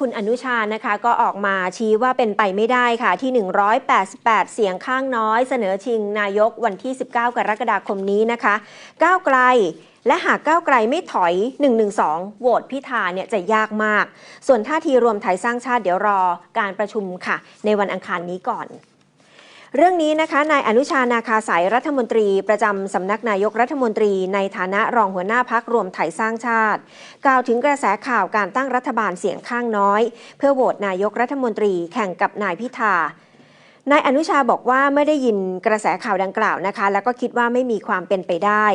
คุณอนุชานะคะ ก็ออกมาชี้ว่าเป็นไปไม่ได้ค่ะ ที่ 188 เสียงข้างน้อย เสนอชิงนายกวันที่ 19 กรกฎาคมนี้นะคะ ก้าวไกลและหากก้าวไกลไม่ถอย 112 โหวตพิธาเนี่ยจะยากมาก ส่วนท่าทีรวมไทยสร้างชาติเดี๋ยวรอการประชุมค่ะ ในวันอังคารนี้ก่อน เรื่องนี้นะคะนายอนุชานาคาสายรัฐมนตรีประจำสำนักนายกรัฐมนตรี ในฐานะรองหัวหน้าพักรวมไทยสร้างชาติ กล่าวถึงกระแสข่าวการตั้งรัฐบาลเสียงข้างน้อย เพื่อโหวตนายกรัฐมนตรีแข่งกับนายพิธา นายอนุชาบอกว่าไม่ได้ยินกระแสข่าวดังกล่าวนะคะ แล้วก็คิดว่าไม่มีความเป็นไปได้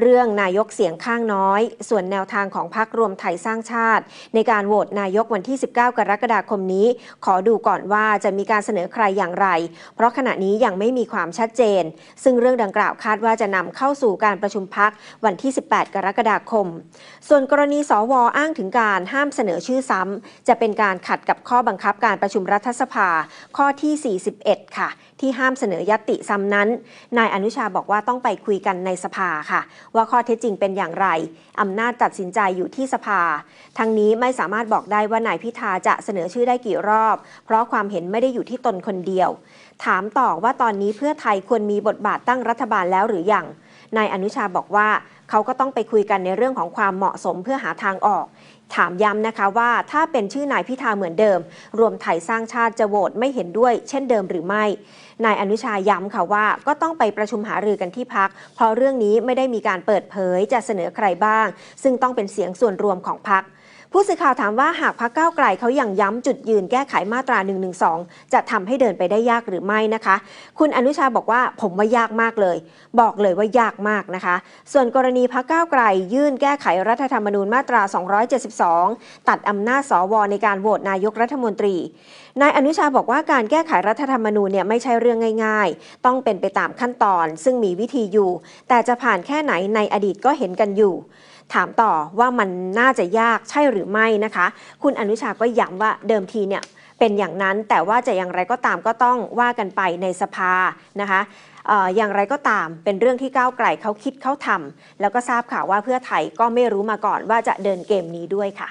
เรื่องนายกเสียงข้างน้อย ส่วนแนวทางของพรรครวมไทยสร้างชาติ ในการโหวตนายกวันที่ 19 กรกฎาคมนี้ ขอดูก่อนว่าจะมีการเสนอใครอย่างไร เพราะขณะนี้ยังไม่มีความชัดเจน ซึ่งเรื่องดังกล่าวคาดว่าจะนำเข้าสู่การประชุมพักวันที่ 18 กรกฎาคม ส่วนกรณีสวอ้างถึงการห้ามเสนอชื่อซ้ำจะเป็นการขัดกับข้อบังคับการประชุมรัฐสภาข้อที่ 41ค่ะ ที่ห้ามเสนอยตติซ้ำนั้น นายอนุชาบอกว่าต้องไปคุยกันในสภาค่ะ ว่าข้อเท็จจริงเป็นอย่างไรอำนาจตัดสินใจอยู่ที่สภา ทั้งนี้ไม่สามารถบอกได้ว่านายพิธาจะเสนอชื่อได้กี่รอบ เพราะความเห็นไม่ได้อยู่ที่ตนคนเดียว ถามต่อว่าตอนนี้เพื่อไทยควรมีบทบาทตั้งรัฐบาลแล้วหรือยัง นายอนุชาบอกว่าเขาก็ต้องไปคุยกันในเรื่องของความเหมาะสมเพื่อหาทางออก ถามย้ำนะคะว่าถ้าเป็นชื่อนายพิธาเหมือนเดิม รวมไทยสร้างชาติจะโหวตไม่เห็นด้วย เช่นเดิมหรือไม่ นายอนุชาย้ำค่ะว่าก็ต้องไปประชุมหารือกันที่พัก เพราะเรื่องนี้ไม่ได้มีการเปิดเผยจะเสนอใครบ้าง ซึ่งต้องเป็นเสียงส่วนรวมของพัก ผู้สื่อข่าวถามว่าหากพักก้าวไกลเขายัางย้ำจุดยืนแก้ไขมาตรา1นึจะทำให้เดินไปได้ยากหรือไม่นะคะ คุณอนุชาบอกว่าผมว่ายากมากเลย บอกเลยว่ายากมากนะคะ ส่วนกรณีพักก้าวไกล ยื่นแก้ไขรัฐธรรมนูญมาตรา 272 ตัดอำนาจสวในการโหวตนายกรัฐมนตรีนายอนุชาบอกว่าการแก้ไขรัฐธรรมนูญเนี่ยไม่ใช่เรื่องง่าย ๆ ต้องเป็นไปตามขั้นตอน ซึ่งมีวิธีอยู่ แต่จะผ่านแค่ไหนในอดีตก็เห็นกันอยู่ถามต่อว่ามันน่าจะยากใช่หรือไม่นะคะ คุณอนุชาก็ย้ำว่าเดิมทีเนี่ยเป็นอย่างนั้นแต่ว่าจะอย่างไรก็ตามก็ต้องว่ากันไปในสภานะคะอออย่างไรก็ตามเป็นเรื่องที่ก้าวไกลเขาคิดเขาทำแล้วก็ทราบข่าวว่าเพื่อไทยก็ไม่รู้มาก่อนว่าจะเดินเกมนี้ด้วยค่ะ